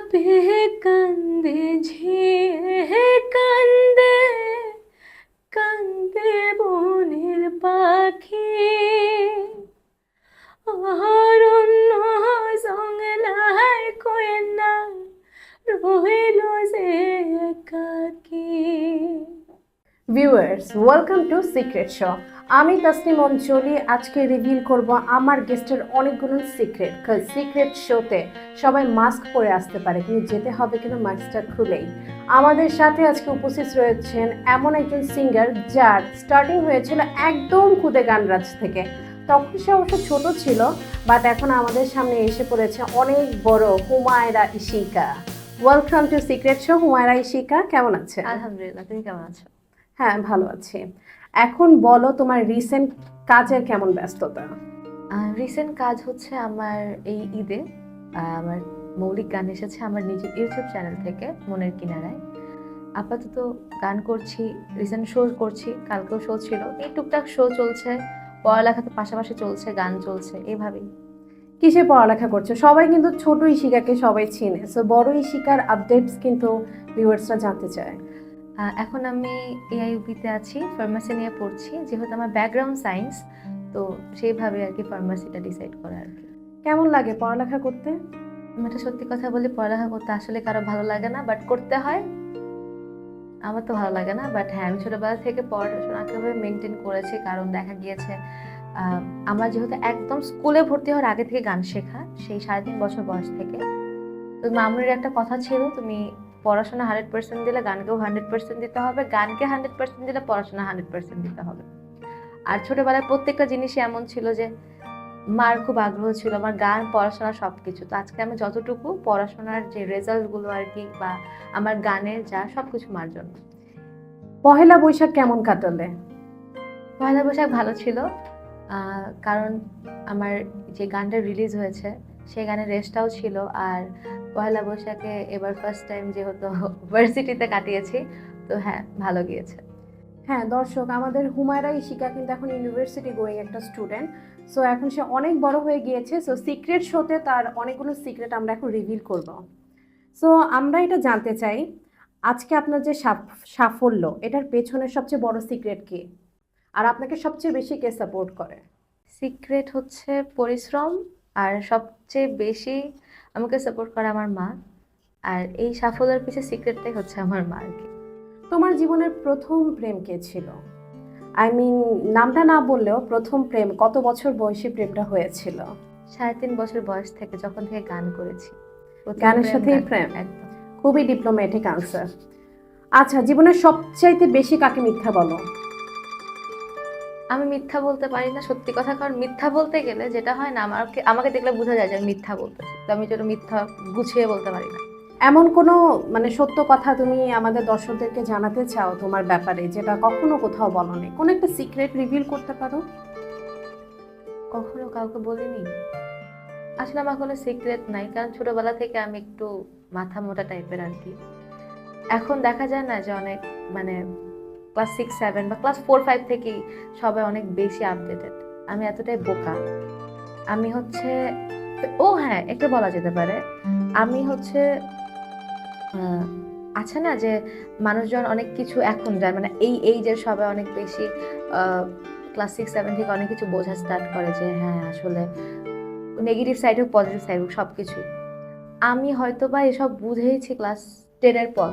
বাপে কান্দে ঝিয়ে কান্দে কান্দে বনের পাখি অরণ্য জংলায় কয়না রহিল যে একাকী viewers welcome to secret show আমি তাসনিম অঞ্চলি আজকে রিভিল করব আমার গেস্টের অনেকগুলো সিক্রেট সিক্রেট শোতে সবাই মাস্ক পরে আসতে পারে কিন্তু যেতে হবে কিন্তু মাস্কটা খুলেই। আমাদের সাথে আজকে উপস্থিত রয়েছেন এমন একজন সিঙ্গার যার স্টার্টিং হয়েছিল একদম খুদে গানরাজ থেকে। তখন সে অবশ্য ছোট ছিল বাট এখন আমাদের সামনে এসে পড়েছে অনেক বড় Humaira Ishika welcome to secret show Humaira Ishika কেমন আছে আলহামদুলিল্লাহ তুমি কেমন আছো? হ্যাঁ ভালো আছি। এখন বলো তোমার রিসেন্ট কাজের কেমন ব্যস্ততা? রিসেন্ট কাজ হচ্ছে আমার এই ঈদে আমার মৌলিক গান এসেছে আমার নিজের ইউটিউব চ্যানেল থেকে মনের কিনারায়। আপাতত গান করছি রিসেন্ট শো করছি কালকেও শো ছিল। এই টুকটাক শো চলছে পড়ালেখা তো পাশাপাশি চলছে গান চলছে এইভাবেই কিসে পড়ালেখা করছ? সবাই কিন্তু ছোট ইশিকাকে সবাই চিনে সো বড় ইশিকার আপডেটস কিন্তু ভিউয়ার্সরা জানতে চায়। এখন আমি এআইউপিতে আছি ফার্মাসি নিয়ে পড়ছি যেহেতু আমার ব্যাকগ্রাউন্ড সায়েন্স তো সেইভাবে আর কি ফার্মাসিটা ডিসাইড করে আর কি। কেমন লাগে পড়ালেখা করতে? আমি একটা সত্যি কথা বলি পড়ালেখা করতে আসলে কারও ভালো লাগে না বাট করতে হয়। আমার তো ভালো লাগে না বাট হ্যাঁ আমি ছোটোবেলা থেকে পড়াশোনাকে মেনটেন করেছি কারণ দেখা গিয়েছে আমার যেহেতু একদম স্কুলে ভর্তি হওয়ার আগে থেকে গান শেখা সেই সাড়ে তিন বছর বয়স থেকে। তো মামুনির একটা কথা ছিল তুমি পড়াশোনা হান্ড্রেড পার্সেন্ট দিলে গানকেও হান্ড্রেড পার্সেন্ট দিতে হবে গানকে হান্ড্রেড পার্সেন্ট দিলে পড়াশোনা হান্ড্রেড পার্সেন্ট দিতে হবে। আর ছোটোবেলায় প্রত্যেকটা জিনিসই এমন ছিল যে মার খুব আগ্রহ ছিল আমার গান পড়াশোনা সব কিছু তো আজকে আমি যতটুকু পড়াশোনার যে রেজাল্টগুলো আর কি বা আমার গানের যা সব কিছু মার জন্য। পহেলা বৈশাখ কেমন কাটলে? পয়লা বৈশাখ ভালো ছিল কারণ আমার যে গানটা রিলিজ হয়েছে গানের রেস্টটাও ছিল। আর পয়লা বৈশাখে এবার ফার্স্ট টাইম যেহেতু ভার্সিটিতে কাটিয়েছি তো হ্যাঁ ভালো গিয়েছে। হ্যাঁ দর্শক আমাদের হুমায়রা ইশিকা কিন্তু এখন ইউনিভার্সিটি গোয়িং একটা স্টুডেন্ট সো এখন সে অনেক বড় হয়ে গিয়েছে সো সিক্রেট শোতে তার অনেকগুলো সিক্রেট আমরা এখন রিভিল করব। সো আমরা এটা জানতে চাই আজকে আপনার যে সাফ- সাফল্য এটার পেছনে সবচেয়ে বড় সিক্রেট কি? আর আপনাকে সবচেয়ে বেশি কে সাপোর্ট করে? সিক্রেট হচ্ছে পরিশ্রম আর সবচেয়ে বেশি আমাকে সাপোর্ট করে আমার মা। আর এই সাফল্যের পিছে সিক্রেটটাই হচ্ছে আমার মা আর কি। তোমার জীবনের প্রথম প্রেম কে ছিল? আই মিন নামটা না বললেও প্রথম প্রেম কত বছর বয়সী প্রেমটা হয়েছিল? সাড়ে তিন বছর বয়স থেকে যখন থেকে গান করেছি। গানের সাথেই প্রেম? একদম। খুবই ডিপ্লোম্যাটিক আনসার আচ্ছা জীবনের সবচাইতে বেশি কাকে মিথ্যা বলো? আমি মিথ্যা বলতে পারি না সত্যি কথা কারণ মিথ্যা বলতে গেলে যেটা হয় না আমাকে আমাকে দেখলে বোঝা যায় যে আমি মিথ্যা বলতেছি। তো আমি যেটা মিথ্যা গুছিয়ে বলতে পারি না। এমন কোনো মানে সত্য কথা তুমি আমাদের দর্শকদেরকে জানাতে চাও তোমার ব্যাপারে যেটা কখনো কোথাও বলো বলনি? কোনো একটা সিক্রেট রিভিল করতে পারো? কখনো কাউকে বলিনি? আসলে আমার কোনো সিক্রেট নাই কারণ ছোটোবেলা থেকে আমি একটু মাথা মোটা টাইপের আর কি। এখন দেখা যায় না যে অনেক মানে ক্লাস সিক্স সেভেন বা ক্লাস ফোর ফাইভ থেকেই সবাই অনেক বেশি আপডেটেড আমি এতটাই বোকা। আমি হচ্ছে, ও হ্যাঁ একটা বলা যেতে পারে। আমি হচ্ছে আছে না যে মানুষজন অনেক কিছু এখন যায় মানে এই এইজের সবাই অনেক বেশি ক্লাস সিক্স সেভেন থেকে অনেক কিছু বোঝা স্টার্ট করে যে হ্যাঁ আসলে নেগেটিভ সাইড হোক পজিটিভ সাইড হোক সব কিছুই আমি হয়তো বা এসব বুঝেইছি ক্লাস টেনের পর।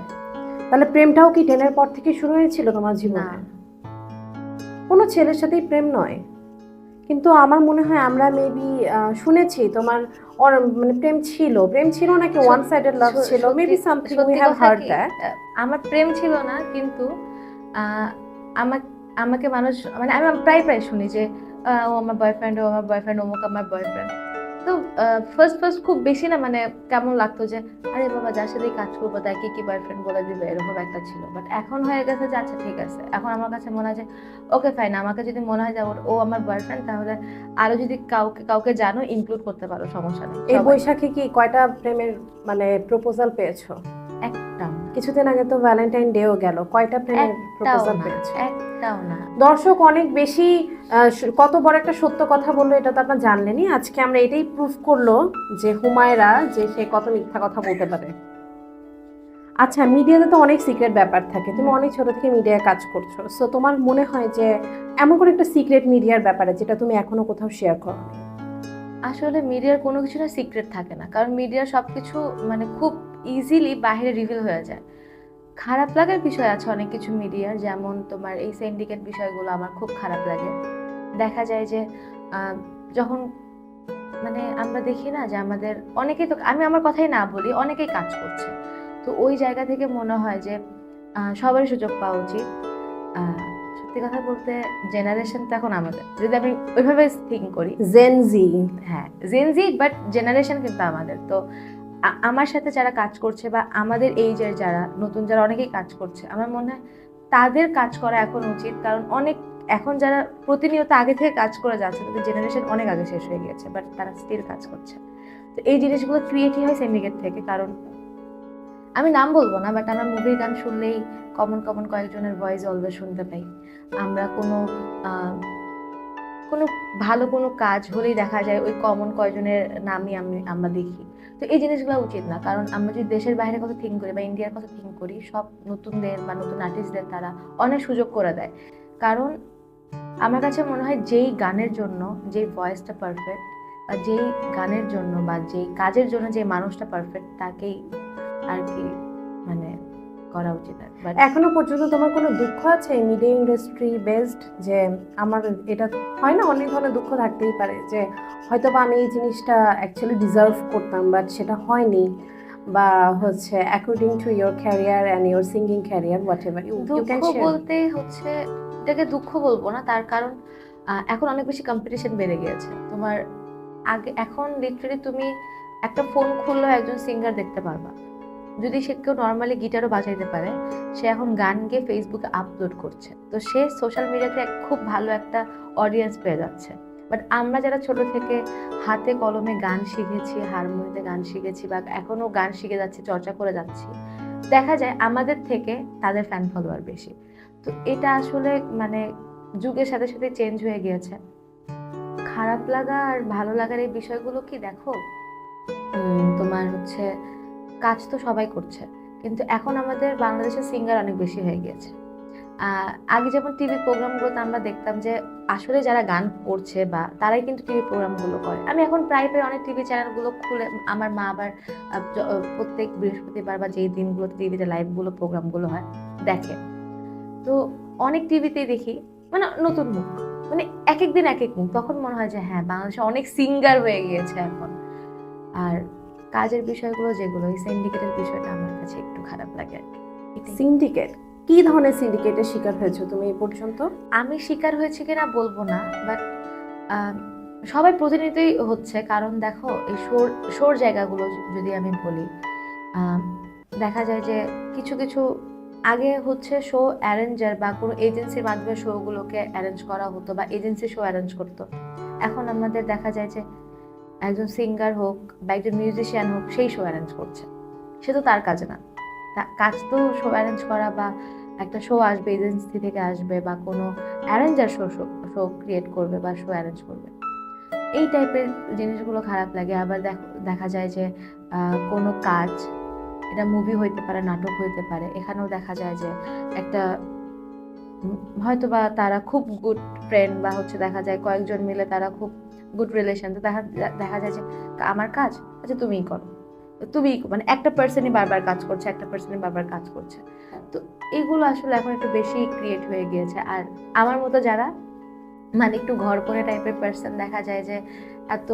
তাহলে প্রেমটাও কি টেনের পর থেকে শুরু হয়েছিল তোমার জীবনে? কোনো ছেলের সাথেই প্রেম নয়। কিন্তু আমার মনে হয় আমরা মেবি শুনেছি তোমার মানে প্রেম ছিল। প্রেম ছিল নাকি ওয়ান সাইডেড লাভ ছিল? Maybe something we have heard that আমার প্রেম ছিল না কিন্তু আহ, আমা- আমাকে মানুষ মানে আমি প্রায় প্রায় শুনি যে ও আমার বয়ফ্রেন্ড ও আমার বয়ফ্রেন্ড অমুক আমার বয়ফ্রেন্ড তো ফার্স্ট ফার্স্ট খুব বেশি না মানে কেমন লাগতো যে আরে বাবা যার সাথে কাজ করব তাই কি কি বয়ফ্রেন্ড বলে দিবে? এরকম একটা ছিল। বাট এখন হয়ে গেছে যে আচ্ছা ঠিক আছে। এখন আমার কাছে মনে হয় যে ওকে ফাইন আমাকে যদি মনে হয় যে ও আমার বয়ফ্রেন্ড তাহলে আরও যদি কাউকে কাউকে জানো ইনক্লুড করতে পারো সমস্যা নেই এই। বৈশাখে কি কয়টা প্রেমের মানে প্রপোজাল পেয়েছ? কিছুদিন আগে তো ভ্যালেন্টাইন ডেও গেল। কয়টা প্রেমের প্রপোজাল পেয়েছে? একটাও না। দর্শক অনেক বেশি কত বড় একটা সত্য কথা বলল এটা তো আপনার জানলেনই। আজকে আমরা এটাই প্রুফ করল যে হুমায়রা যে সে কত মিথ্যা কথা বলতে পারে। আচ্ছা মিডিয়াতে তো অনেক সিক্রেট ব্যাপার থাকে। তুমি অনেক ছোট থেকে মিডিয়ায় কাজ করছ। সো তোমার মনে হয় যে এমন কোনো একটা সিক্রেট মিডিয়ার ব্যাপারে যেটা তুমি এখনও কোথাও শেয়ার করো আসলে মিডিয়ার কোনো কিছু না সিক্রেট থাকে না। কারণ মিডিয়ার সব কিছু মানে খুব ইজিলি বাইরে রিভিল হয়ে যায়। খারাপ লাগার বিষয় আছে অনেক কিছু মিডিয়ার যেমন তোমার এই সিন্ডিকেট বিষয়গুলো আমার খুব খারাপ লাগে। দেখা যায় যে যখন মানে আমরা দেখি না যে আমাদের অনেকেই তো আমি আমার কথাই না বলি অনেকেই কাজ করছে। তো ওই জায়গা থেকে মনে হয় যে সবারই সুযোগ পাওয়া উচিত। সত্যি কথা বলতে জেনারেশন তো এখন আমাদের। যদি আমি ওইভাবে থিঙ্ক করি জেনজি হ্যাঁ জেনজি বাট জেনারেশন কিন্তু আমাদের। তো আমার সাথে যারা কাজ করছে বা আমাদের এইজের যারা, নতুন যারা অনেকেই কাজ করছে, আমার মনে হয় তাদের কাজ করা এখন উচিত। কারণ অনেক, এখন যারা প্রতিনিয়ত আগে থেকে কাজ করে যাচ্ছে, তাদের জেনারেশন অনেক আগে শেষ হয়ে গিয়েছে বাট তারা স্টিল কাজ করছে। তো এই জিনিসগুলো ক্রিয়েটই হয় সিন্ডিকেট থেকে, কারণ আমি নাম বলব না বাট আমরা মুভির গান শুনলেই কমন কমন কয়েকজনের ভয়েস অলওয়েজ শুনতে পাই। আমরা কোনো কোনো ভালো কোনো কাজ হলেই দেখা যায় ওই কমন কয়জনের নামই আমি, আমরা দেখি। তো এই জিনিসগুলো উচিত না, কারণ আমরা যদি দেশের বাইরে কথা থিঙ্ক করি বা ইন্ডিয়ার কথা থিঙ্ক করি, সব নতুনদের বা নতুন আর্টিস্টদের তারা অনেক সুযোগ করে দেয়। কারণ আমার কাছে মনে হয় যেই গানের জন্য, যেই ভয়েসটা পারফেক্ট বা যেই গানের জন্য বা যেই কাজের জন্য যে মানুষটা পারফেক্ট তাকেই আর কি মানে করা উচিত এখনও পর্যন্ত তোমার কোনো দুঃখ আছে? মিডিয়া ইন্ডাস্ট্রি বেসড যে আমার এটা হয় না অনেক ধরনের দুঃখ থাকতেই পারে যে হয়তো বা আমি এই জিনিসটা অ্যাকচুয়ালি ডিজার্ভ করতাম বাট সেটা হয়নি। বা হচ্ছে according to your career and your singing career whatever দুঃখ বলতে হচ্ছে এটাকে দুঃখ বলব না তার কারণ এখন অনেক বেশি কম্পিটিশন বেড়ে গিয়েছে। তোমার আগে এখন লিটারালি তুমি একটা ফোন খুললেও একজন সিঙ্গার দেখতে পারবা। যদি সে কেউ নর্মালি গিটারও বাজাইতে পারে, সে এখন গান গিয়ে ফেসবুকে আপলোড করছে। তো সে সোশ্যাল মিডিয়াতে খুব ভালো একটা অডিয়েন্স পেয়ে যাচ্ছে। বাট আমরা যারা ছোট থেকে হাতে কলমে গান শিখেছি হারমোনিয়ামে গান শিখেছি বা এখনও গান শিখে যাচ্ছি, চর্চা করে যাচ্ছি, দেখা যায় আমাদের থেকে তাদের ফ্যান ফলোয়ার বেশি। তো এটা আসলে মানে যুগের সাথে সাথে চেঞ্জ হয়ে গিয়েছে। খারাপ লাগা আর ভালো লাগার এই বিষয়গুলো কি দেখো? তোমার হচ্ছে কাজ তো সবাই করছে। কিন্তু এখন আমাদের বাংলাদেশের সিঙ্গার অনেক বেশি হয়ে গিয়েছে। আগে যেমন টিভি প্রোগ্রামগুলোতে আমরা দেখতাম যে, আসলে যারা গান করছে বা তারাই কিন্তু টিভি প্রোগ্রামগুলো করে। আমি এখন প্রায় প্রায় অনেক টিভি চ্যানেলগুলো খুলে, আমার মা আবার প্রত্যেক বৃহস্পতিবার বা যেই দিনগুলোতে টিভিতে লাইভগুলো প্রোগ্রামগুলো হয়, দেখে। তো অনেক টিভিতেই দেখি মানে নতুন মুখ। মানে এক এক দিন এক এক মুখ। তখন মনে হয় যে হ্যাঁ বাংলাদেশে অনেক সিঙ্গার হয়ে গিয়েছে এখন। আর কাজের বিষয়গুলো যেগুলো এই সিন্ডিকেটের বিষয়টা আমার কাছে একটু খারাপ লাগে আর কি। সিন্ডিকেট কি ধরনের সিন্ডিকেটের শিকার হয়েছো তুমি এই পর্যন্ত? আমি শিকার হয়েছি কিনা বলব না বাট সবাই প্রতিনিধিত্বই হচ্ছে। কারণ দেখো এই শোর শোর জায়গাগুলো যদি আমি বলি দেখা যায় যে কিছু কিছু আগে হচ্ছে শো অ্যারেঞ্জার বা কোনো এজেন্সির মাধ্যমে শোগুলোকে অ্যারেঞ্জ করা হতো বা এজেন্সি শো অ্যারেঞ্জ করতো। এখন আমাদের দেখা যায় যে একজন সিঙ্গার হোক বা একজন মিউজিশিয়ান হোক, সেই শো অ্যারেঞ্জ করছে। সে তো তার কাজ না। কাজ তো শো অ্যারেঞ্জ করা বা একটা শো আসবে এজেন্সি থেকে আসবে বা কোনো অ্যারেঞ্জার শো শো ক্রিয়েট করবে বা শো অ্যারেঞ্জ করবে। এই টাইপের জিনিসগুলো খারাপ লাগে। আবার দেখা যায় যে কোনো কাজ, এটা মুভি হইতে পারে, নাটক হইতে পারে, এখানেও দেখা যায় যে একটা হয়তো বা তারা খুব গুড ফ্রেন্ড বা হচ্ছে দেখা যায় কয়েকজন মিলে তারা খুব গুড রিলেশন তো দেখা দেখা যায় যে, আমার কাজ? আচ্ছা তুমিই করো। তো তুমিই মানে একটা পার্সনই বারবার কাজ করছে, একটা পার্সনই বারবার কাজ করছে। তো এগুলো আসলে এখন একটু বেশি ক্রিয়েট হয়ে গিয়েছে। আর আমার মতো যারা মানে একটু ঘর করে টাইপের পার্সন দেখা যায় যে, এত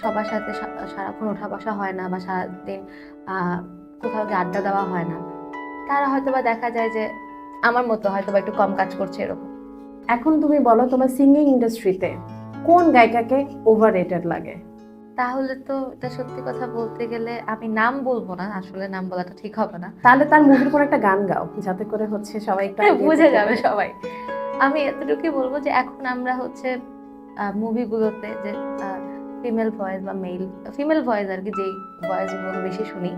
সবার সাথে সারাক্ষণ ওঠা বসা হয় না বা সারাদিন কোথাও গিয়ে আড্ডা দেওয়া হয় না। তারা হয়তো বা দেখা যায় যে, আমার মতো হয়তো বা একটু কম কাজ করছে এরকম। এখন তুমি বলো তোমার সিঙ্গিং ইন্ডাস্ট্রিতে কোন গায়িকাকে ওভার রেটেড লাগে? তাহলে তো এটা সত্যি কথা বলতে গেলে আমি নাম বলব না আসলে নাম বলাটা ঠিক হবে না। তাহলে তার মুভির কোনো একটা গান গাও যাতে করে হচ্ছে সবাই একটু বুঝে যাবে সবাই। আমি এতটুকুই বলব যে এখন আমরা হচ্ছে মুভিগুলোতে যে ফিমেল ভয়েস বা মেল ফিমেল ভয়েস আর কি যেই ভয়েসগুলো বেশি শুনি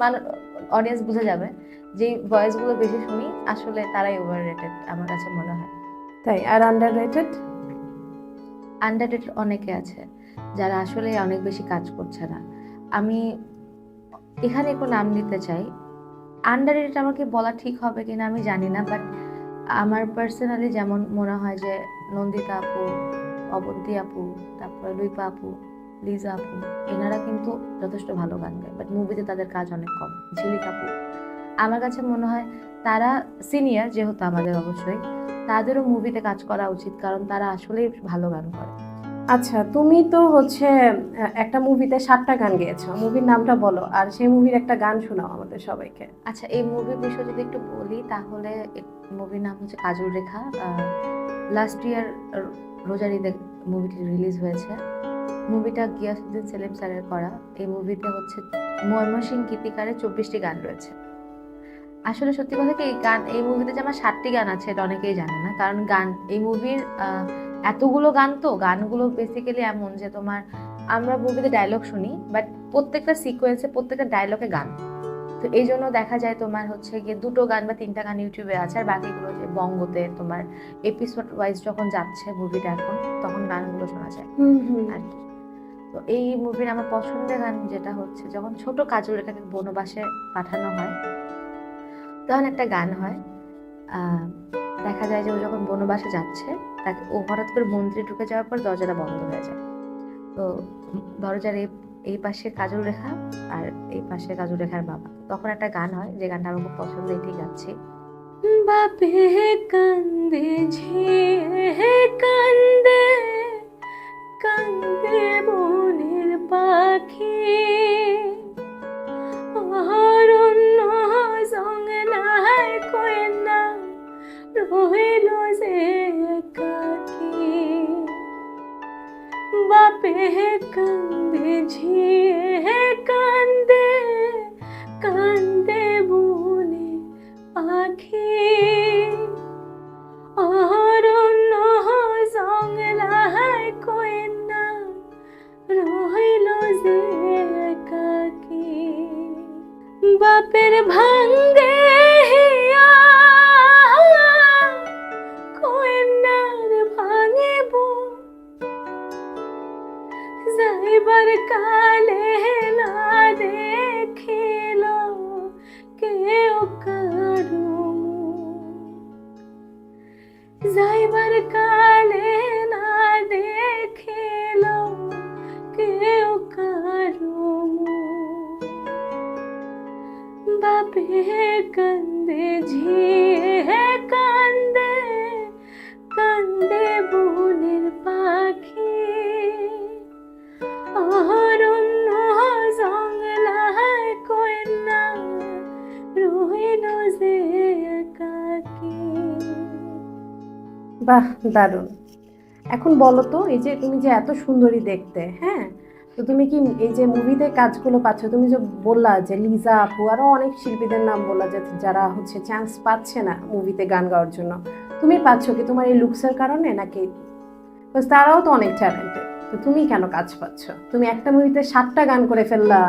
মানে অডিয়েন্স বুঝে যাবে যে ভয়েসগুলো বেশি শুনি আসলে তারাই ওভার রেটেড আমার কাছে মনে হয়। তাই আর আন্ডার রেটেড আন্ডাররেটেড অনেকে আছে, যারা আসলে অনেক বেশি কাজ করছে না। আমি এখানে একটু নাম নিতে চাই। আন্ডাররেটেড আমাকে বলা ঠিক হবে কিনা আমি জানি না বাট আমার পার্সোনালি যেমন মনে হয় যে নন্দিতা আপু, অবন্তী আপু, তারপরে লুইপা আপু, লিজা আপু, এনারা কিন্তু যথেষ্ট ভালো গান গায় বাট মুভিতে তাদের কাজ অনেক কম। ঝিলিক আপু, আমার কাছে মনে হয় তারা সিনিয়র যেহেতু আমাদের অবশ্যই তাদেরও মুভিতে কাজ করা উচিত কারণ তারা আসলেই ভালো গান করে। আচ্ছা তুমি তো হচ্ছে একটা মুভিতে সাতটা গান গেয়েছো। মুভির নামটা বলো আর সেই মুভির একটা গান শোনাও আমাদের সবাইকে। আচ্ছা এই মুভির বিষয়ে যদি একটু বলি তাহলে মুভির নাম হচ্ছে কাজল রেখা লাস্ট ইয়ার রোজারিতে মুভিটি রিলিজ হয়েছে। মুভিটা গিয়াসুদ্দিন সেলিম স্যারের করা। এই মুভিতে হচ্ছে ময়মনসিং গীতিকারে চব্বিশটি গান রয়েছে। আসলে সত্যি কথা কি এই গান এই মুভিতে যে আমার ষাটটি গান আছে এটা অনেকেই জানে না। কারণ গান এই মুভির এতগুলো গান তো গানগুলো বেসিক্যালি এমন যে তোমার আমরা মুভিতে ডায়লগ শুনি বাট প্রত্যেকটা সিকোয়েন্সে প্রত্যেকটা ডায়লগে গান। তো এই জন্য দেখা যায় তোমার হচ্ছে গিয়ে দুটো গান বা তিনটা গান ইউটিউবে আছে আর বাকিগুলো যে বঙ্গতে তোমার এপিসোড ওয়াইজ যখন যাচ্ছে মুভিটা এখন তখন গানগুলো শোনা যায়। হুম হুম। আর কি। তো এই মুভির আমার পছন্দের গান যেটা হচ্ছে যখন ছোট কাজল রেখাকে বনবাসে পাঠানো হয় তখন একটা গান হয়। দেখা যায় যে ও যখন বনবাসে যাচ্ছে, তাকে ও হঠাৎ করে মন্দিরে ঢুকে যাওয়ার পর দরজাটা বন্ধ হয়ে যায়। তো দরজার এই এই পাশে কাজল রেখা আর এই পাশে কাজল রেখার বাবা। তখন একটা গান হয়, যে গানটা আমার খুব পছন্দ এটি গাচ্ছি। বাপে কান্দে, ঝিয়ে কান্দে কান্দে কয়না রহিল যে একাকী বাপে কান্দে ঝিয়ে বাহ, দারুণ। এখন বলো তো, এই যে তুমি যে এত সুন্দরী দেখতে হ্যাঁ? তো তুমি কি এই যে মুভিতে কাজগুলো পাচ্ছ? তুমি যে বললা যে লিজা আপু, আরও অনেক শিল্পীদের নাম বললা যে যারা হচ্ছে চান্স পাচ্ছে না মুভিতে গান গাওয়ার জন্য। তুমি পাচ্ছ কি তোমার এই লুকসের কারণে নাকি? তারাও তো অনেক ট্যালেন্টেড তো তুমি কেন কাজ পাচ্ছ? তুমি একটা মুভিতে সাতটা গান করে ফেললা।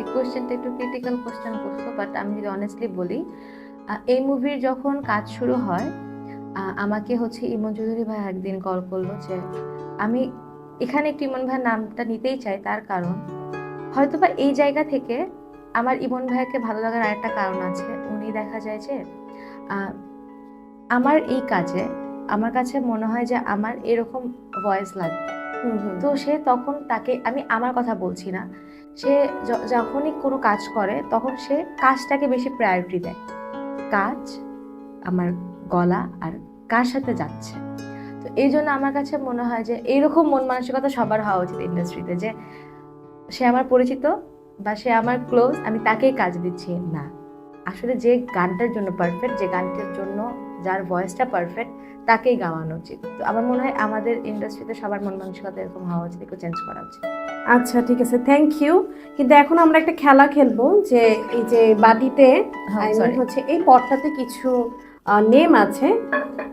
এই কোশ্চেনটা একটু ক্রিটিক্যাল কোশ্চেন করছ বাট আমি যদি অনেস্টলি বলি এই মুভির যখন কাজ শুরু হয় আমাকে হচ্ছে ইমন চৌধুরী ভাই একদিন কল করল যে আমি এখানে একটু ইমন ভাইয়ের নামটা নিতেই চাই তার কারণ হয়তোবা এই জায়গা থেকে আমার ইমন ভাইকে ভালো লাগার আরেকটা কারণ আছে। উনি দেখা যায় যে আমার এই কাজে আমার কাছে মনে হয় যে আমার এরকম ভয়েস লাগবে। তো সে তখন তাকে আমি আমার কথা বলছি না। সে যখনই কোনো কাজ করে তখন সে কাজটাকে বেশি প্রায়োরিটি দেয়। কাজ আমার গলা আর কার সাথে যাচ্ছে। তো এই জন্য আমার কাছে মনে হয় যে এইরকম মন মানসিকতা সবার হওয়া উচিত ইন্ডাস্ট্রিতে যে সে আমার পরিচিত বা সে আমার ক্লোজ আমি তাকেই কাজ দিচ্ছি। না। আসলে যে গানটার জন্য পারফেক্ট যে গানটার জন্য যার ভয়েসটা পারফেক্ট তাকেই গাওয়ানো উচিত। তো আমার মনে হয় আমাদের ইন্ডাস্ট্রিতে সবার মন মানসিকতা এরকম হওয়া উচিত একটু চেঞ্জ করা উচিত। আচ্ছা ঠিক আছে। থ্যাংক ইউ কিন্তু এখন আমরা একটা খেলা খেলব যে এই যে বাটিতে হ্যাঁ. হচ্ছে এই পটটাতে কিছু নেম আছে।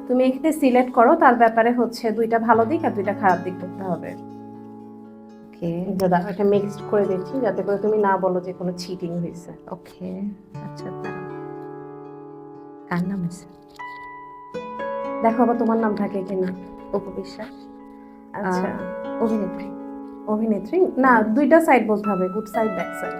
তুমি এখানে সিলেক্ট করো তার ব্যাপারে হচ্ছে দুইটা ভালো দিক আর দুইটা খারাপ দিক করতে হবে। ওকে দাদা এটা মিক্সড করে দিচ্ছি যাতে করে তুমি না বলো যে কোনো চিটিং হয়েছে। ওকে আচ্ছা কার নাম আছে দেখো আবার তোমার নাম থাকে কিনা। অপু বিশ্বাস আচ্ছা অভিনেত্রী। অভিনেত্রী? না দুইটা সাইড বলতে হবে গুড সাইড ব্যাড সাইড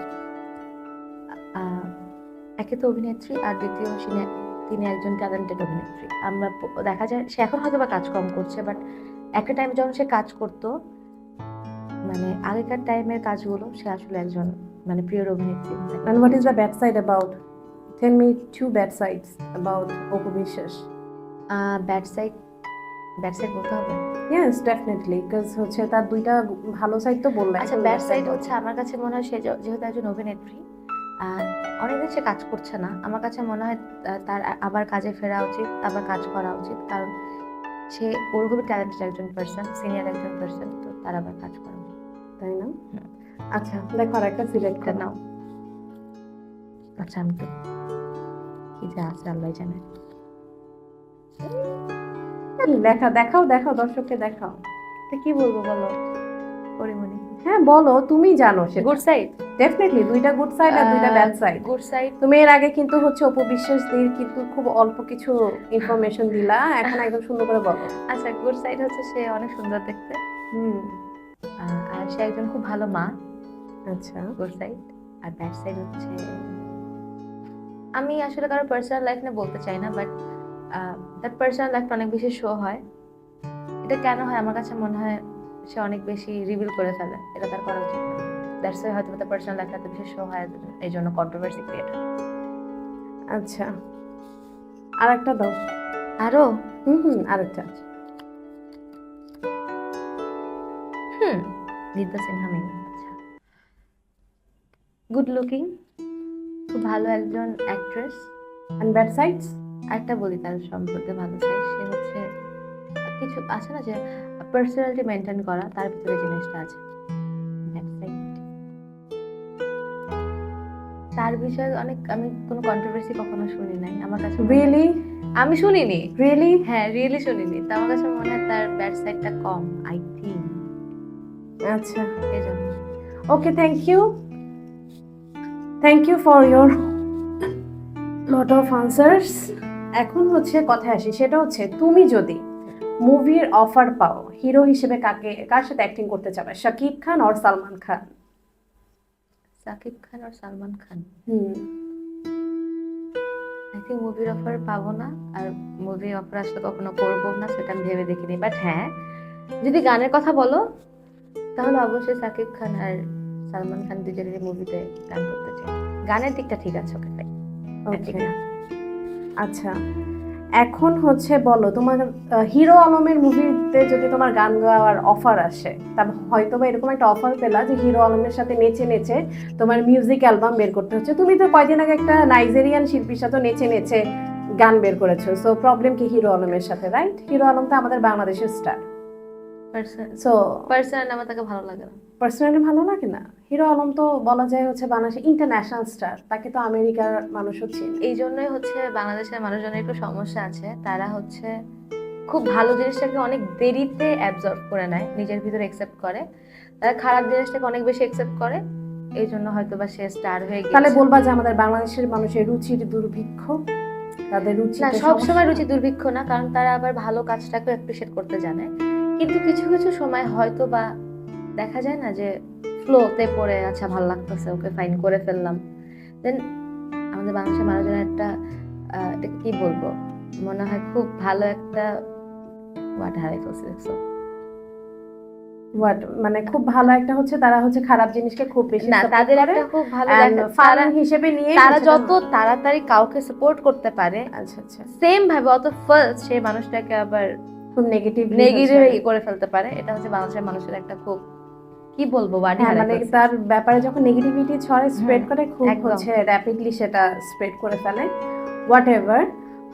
একে তো অভিনেত্রী আর দ্বিতীয় সিনে- তিনি একজন ট্যালেন্টেড অভিনেত্রী আমরা দেখা যায় সে এখন হয়তো বা কাজ কম করছে বাট একটা টাইমে যখন সে কাজ করতো মানে আগেকার টাইমের কাজগুলো সে আসলে একজন মানে প্রিয় অভিনেত্রী And what is the bad side about? Tell me two bad sides about Opu Biswas. Bad side bad side বলতে হবে Yes, definitely. Because হচ্ছে তার দুইটা ভালো সাইড তো বললে আচ্ছা ব্যাড সাইড হচ্ছে আমার কাছে মনে হয় সে যেহেতু একজন অভিনেত্রী অনেকদিন সে কাজ করছে না। আমার কাছে মনে হয় তার আবার কাজে ফেরা উচিত আবার কাজ করা উচিত। কারণ সে ওরকমই ট্যালেন্টেড একজন পার্সন সিনিয়র একজন পার্সন তো তার আবার কাজ করা উচিত। তাই না? আচ্ছা দেখো আর একটা সিলেক্ট করে। নাও। আচ্ছা আমি তো কি যে আছে আল্লাহ জানে। দেখা দেখাও দেখাও দর্শককে দেখাও। তো কি বলব বলো? পরিমণি। হ্যাঁ বলো তুমি জানো সে গুড সাইড ডেফিনেটলি দুইটা গুড সাইড আর দুইটা ব্যাড সাইড গুড সাইড তুমি এর আগে কিন্তু হচ্ছে অপু বিশ্বাস দিয়ে কিন্তু খুব অল্প কিছু ইনফরমেশন দিলা। এখন একদম সুন্দর করে বলো। আচ্ছা গুড সাইড হচ্ছে সে অনেক সুন্দর দেখতে। হুম। আর সে একজন খুব ভালো মা। আচ্ছা। গুড সাইড আর ব্যাড সাইড হচ্ছে আমি আসলে কারও পার্সোনাল লাইফ নিয়ে বলতে চাই না বাট দ্যাট পার্সোনাল লাইফটা অনেক বেশি শো হয়। এটা কেন হয়? আমার কাছে মনে হয় সে অনেক বেশি রিভিল করে ফেলে। এটা তার করা উচিত না। দ্যাটস ওয়াই হয়তো তার পার্সোনাল লাইফটা এত বেশি শো হয় এই জন্য কন্ট্রোভার্সি ক্রিয়েট আচ্ছা। আর একটা দাও। আরও হুম হুম আরেকটা। হুম নিদ্যা সিনহা মিমি আচ্ছা। গুড লুকিং খুব ভালো একজন অ্যাক্ট্রেস অ্যান্ড ব্যাড সাইডস একটা বলি তার সম্পর্কে ভালো। চাই সে হচ্ছে কিছু আছে না যে পার্সোনালিটি মেনটেন করা তার ভিতরে জিনিসটা আছে। তার বিষয়ে অনেক আমি কোনো কন্ট্রোভার্সি কখনো শুনি নাই। আমার কাছে রিয়েলি আমি শুনিনি। রিয়েলি হ্যাঁ রিয়েলি শুনিনি। তো আমার কাছে মনে হয় তার ব্যাড সাইডটা কম আই থিঙ্ক আচ্ছা। Okay thank you thank you for your lot of answers এখন হচ্ছে কথা আসি। সেটা হচ্ছে তুমি যদি মুভির অফার পাও হিরো হিসেবে কাকে কার সাথে অ্যাক্টিং করতে চাবে? শাকিব খান আর সালমান খান? শাকিব খান আর সালমান খান? হুম। আই মুভির অফার পাবো না আর মুভি অফার আসলে কখনো করব না সেটা আমি ভেবে দেখিনি। বাট হ্যাঁ যদি গানের কথা বলো তাহলে অবশ্যই শাকিব খান আর সালমান খান দুজনের মুভিতে গান করতে চাই। গানের দিকটা ঠিক আছে ওকে ওকে আচ্ছা। এখন হচ্ছে বলো, তোমার হিরো আলমের মুভিতে যদি তোমার গান গাওয়ার অফার আসে, তা হয়তো বা এরকম একটা অফার পেলা যে হিরো আলমের সাথে নেচে নেচে তোমার মিউজিক অ্যালবাম বের করতে হচ্ছে। তুমি তো কয়দিন আগে একটা নাইজেরিয়ান শিল্পীর সাথে নেচে নেচে গান বের করেছ সো প্রবলেম কি হিরো আলমের সাথে রাইট হিরো আলম তো আমাদের বাংলাদেশের স্টার সো পার্সোনাল আমার তাকে ভালো লাগে না। পার্সোনালি ভালো লাগে না? হিরো আলম তো বলা যায় হচ্ছে বাংলাদেশের ইন্টারন্যাশনাল স্টার তাকে তো আমেরিকার মানুষও চেনে। এই জন্যই হচ্ছে বাংলাদেশের মানুষজনের একটু সমস্যা আছে। তারা হচ্ছে খুব ভালো জিনিসটাকে অনেক দেরিতে অ্যাবজর্ব করে নেয় নিজের ভিতরে একসেপ্ট করে। তারা খারাপ জিনিসটাকে অনেক বেশি একসেপ্ট করে এই জন্য হয়তো বা সে স্টার হয়ে গেছে তাহলে বলবা যে আমাদের বাংলাদেশের মানুষের রুচির দুর্ভিক্ষ তাদের রুচি না সব সময় রুচি দুর্ভিক্ষ না কারণ তারা আবার ভালো কাজটাকে অ্যাপ্রিসিয়েট করতে জানে। কিন্তু কিছু কিছু সময় হয়তো বা দেখা যায় না যে ফ্লোতে পড়ে আচ্ছা ভালো লাগতেছে ওকে ফাইন করে ফেললাম। দেন আমাদের বাংলাদেশের মানুষজন একটা কি বলব? মনে হয় খুব ভালো একটা ওয়াট হারাই ফেলছে দেখছ? হোয়াট মানে খুব ভালো একটা হচ্ছে তারা হচ্ছে খারাপ জিনিসকে খুব বেশি না তাদের একটা খুব ভালো তারা- হিসেবে নিয়ে তারা যত তাড়াতাড়ি কাউকে সাপোর্ট করতে পারে আচ্ছা আচ্ছা। সেম ভাবে অত ফার্স্ট সেই মানুষটাকে আবার খুব নেগেটিভ নেগেটিভ করে ফেলতে পারে। এটা হচ্ছে বাংলাদেশের মানুষের একটা খুব কি বলব বাড়ি হ্যাঁ মানে তার ব্যাপারে যখন নেগেটিভিটি ছড়ে স্প্রেড করে খুব হচ্ছে র্যাপিডলি সেটা স্প্রেড করে ফেলে। হোয়াট এভার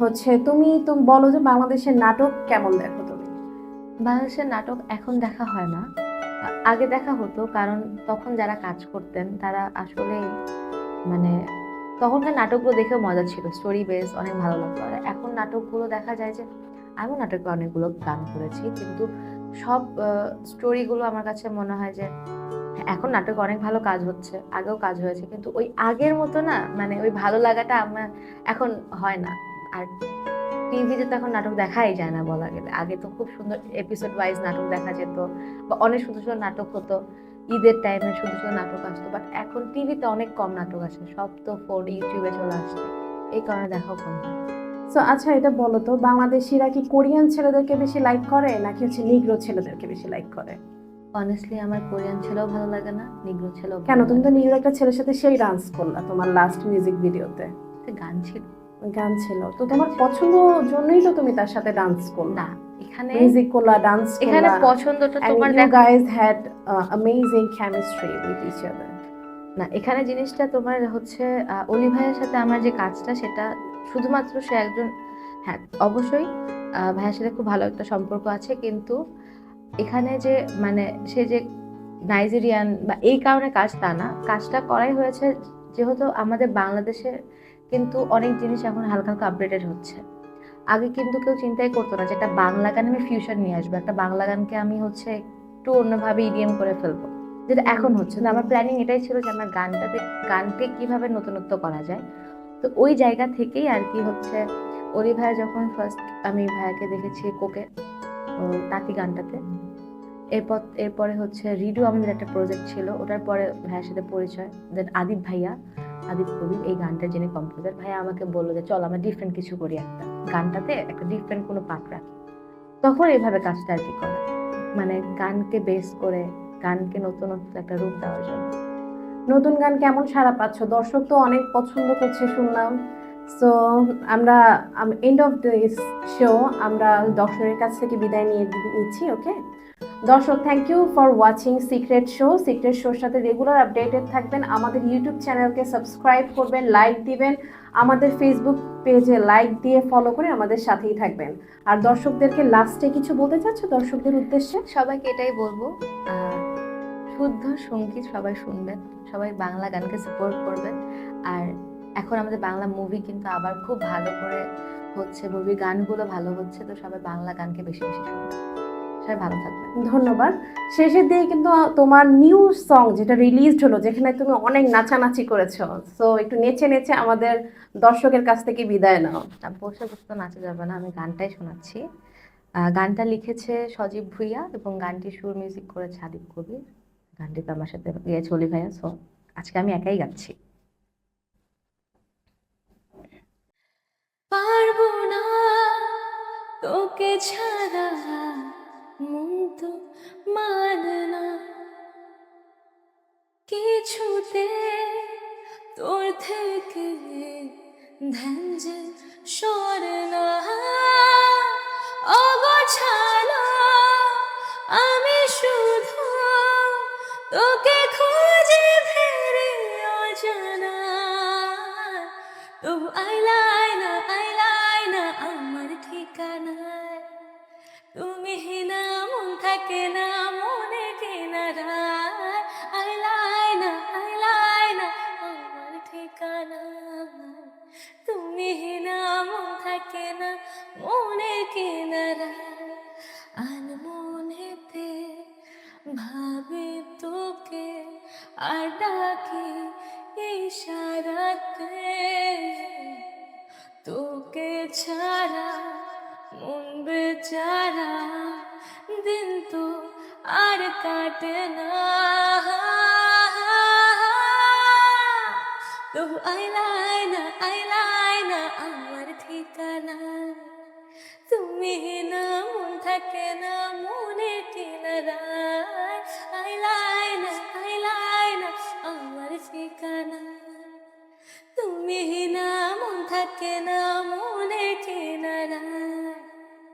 হচ্ছে তুমি তুমি বলো যে বাংলাদেশের নাটক কেমন দেখো তুমি? বাংলাদেশের নাটক এখন দেখা হয় না। আগে দেখা হতো কারণ তখন যারা কাজ করতেন তারা আসলে মানে তখনকার নাটকগুলো দেখেও মজা ছিল। স্টোরি বেস অনেক ভালো লাগতো। আর এখন নাটকগুলো দেখা যায় যে আমিও নাটকে অনেকগুলো গান করেছি, কিন্তু সব স্টোরিগুলো আমার কাছে মনে হয় যে এখন নাটক অনেক ভালো কাজ হচ্ছে, আগেও কাজ হয়েছে, কিন্তু ওই আগের মতো না মানে ওই ভালো লাগাটা আমার এখন হয় না। আর টিভিতে তো এখন নাটক দেখাই যায় না বলা গেলে। আগে তো খুব সুন্দর এপিসোড ওয়াইজ নাটক দেখা যেত, বা অনেক সুন্দর সুন্দর নাটক হতো, ঈদের টাইমে সুন্দর সুন্দর নাটক আসতো বাট এখন টিভিতে অনেক কম নাটক আসে, সব তো ফোন ইউটিউবে চলে আসছে, এই কারণে দেখাও কম হয়। সো আচ্ছা এটা বলো তো বাংলাদেশিরা কি কোরিয়ান ছেলেদেরকে বেশি লাইক করে নাকি হচ্ছে নিগ্রো ছেলেদেরকে বেশি লাইক করে? অনেস্টলি আমার কোরিয়ান ছেলেও ভালো লাগে না নিগ্রো ছেলেও কেন? তুমি তো নিগ্রো একটা ছেলের সাথে সেই ডান্স করলা তোমার লাস্ট মিউজিক ভিডিওতে গান ছিল। গান ছিল। তো তোমার পছন্দ জন্যই তো তুমি তার সাথে ডান্স করলা। না এখানে মিউজিক করলা ডান্স এখানে পছন্দটা তোমার দেখো। guys had uh, amazing chemistry with each না এখানে জিনিসটা তোমার হচ্ছে অলি ভাইয়ের সাথে আমার যে কাজটা সেটা শুধুমাত্র সে একজন হ্যাঁ অবশ্যই ভাইয়ের সাথে খুব ভালো একটা সম্পর্ক আছে, কিন্তু এখানে যে মানে সে যে নাইজেরিয়ান বা এই কারণে কাজ তা না। কাজটা করাই হয়েছে যেহেতু আমাদের বাংলাদেশে কিন্তু অনেক জিনিস এখন হালকা হালকা আপডেটেড হচ্ছে। আগে কিন্তু কেউ চিন্তাই করতো না যে একটা বাংলা গান আমি ফিউশন নিয়ে আসব, একটা বাংলা গানকে আমি হচ্ছে একটু অন্যভাবে ইডিএম করে ফেলব। যেটা এখন হচ্ছে না। আমার প্ল্যানিং এটাই ছিল যে আমার গানটাতে, গানকে কীভাবে নতুনত্ব করা যায়। তো ওই জায়গা থেকেই আর কি হচ্ছে। অলি ভাইয়া যখন ফার্স্ট আমি ভাইয়াকে দেখেছি কোকে তাঁতি গানটাতে, এরপর, এরপরে হচ্ছে রিডু আমাদের একটা প্রজেক্ট ছিল, ওটার পরে ভাইয়ার সাথে পরিচয়। দেন আদিপ ভাইয়া আদিপ কবির এই গানটার যিনি কম্পোজার ভাইয়া আমাকে বলল যে, চল আমরা ডিফারেন্ট কিছু করি একটা গানটাতে, একটা ডিফারেন্ট কোনো পার্ট রাখি। তখন এইভাবে কাজটা আর কি করে। মানে গানকে বেস করে, গানকে নতুনত্ব একটা রূপ দেওয়ার জন্য। নতুন গান কেমন সারা পাচ্ছ? দর্শক তো অনেক পছন্দ করছে শুনলাম। সো আমরা এন্ড অফ দিস শো আমরা দর্শকের কাছ থেকে বিদায় নিয়ে নিচ্ছি ওকে দর্শক thank you for watching secret show secret শোর সাথে রেগুলার আপডেটেড থাকবেন। আমাদের ইউটিউব চ্যানেলকে সাবস্ক্রাইব করবেন লাইক দিবেন। আমাদের ফেসবুক পেজে লাইক দিয়ে ফলো করে আমাদের সাথেই থাকবেন। আর দর্শকদেরকে লাস্টে কিছু বলতে চাচ্ছ? দর্শকদের উদ্দেশ্যে? সবাইকে এটাই বলব শুদ্ধ সংগীত সবাই শুনবেন সবাই বাংলা গানকে সাপোর্ট করবেন। আর এখন আমাদের বাংলা মুভি কিন্তু আবার খুব ভালো করে হচ্ছে মুভি গানগুলো ভালো হচ্ছে তো সবাই বাংলা গানকে বেশি বেশি শুনবেন। সবাই ভালো থাকবেন। ধন্যবাদ। শেষের দিয়ে কিন্তু তোমার নিউ সং যেটা রিলিজড হলো যেখানে তুমি অনেক নাচানাচি করেছ সো একটু নেচে নেচে আমাদের দর্শকের কাছ থেকে বিদায় নাও। বসে বসে তো নাচা যাবে না আমি গানটাই শোনাচ্ছি। গানটা লিখেছে সজীব ভুইয়া এবং গানটি সুর মিউজিক করেছে আদিপ কবির। গানটি তো আমার সাথে গিয়েছে অলি ভাইয়া সো আজকে আমি একাই গাচ্ছি। পারব না তোকে ছাড়া, মন তো মানে না। কিছুতে তোর থেকে ধ্যান যে সরে না। আমি তোকে খুঁজে ফেরে অজানা। তবু আইলাই না আইলাই না আমার ঠিকানায়। তুমি না মন থাকে না, মনে কিনারায় আইলাই না আইলাই না আমার ঠিকানায়। তুমি না মন থাকে না, মনে কিনারায় ছাড়া, মন বেচারা, দিন তো আর কাটে না। তবু আইলাই না আইলাই না আমার ঠিকানা। তুমি না, মন থাকে না, মনে কিনারায় আইলাই না আইলাই না আমার ঠিকানা। তুমি না, মন থাকে না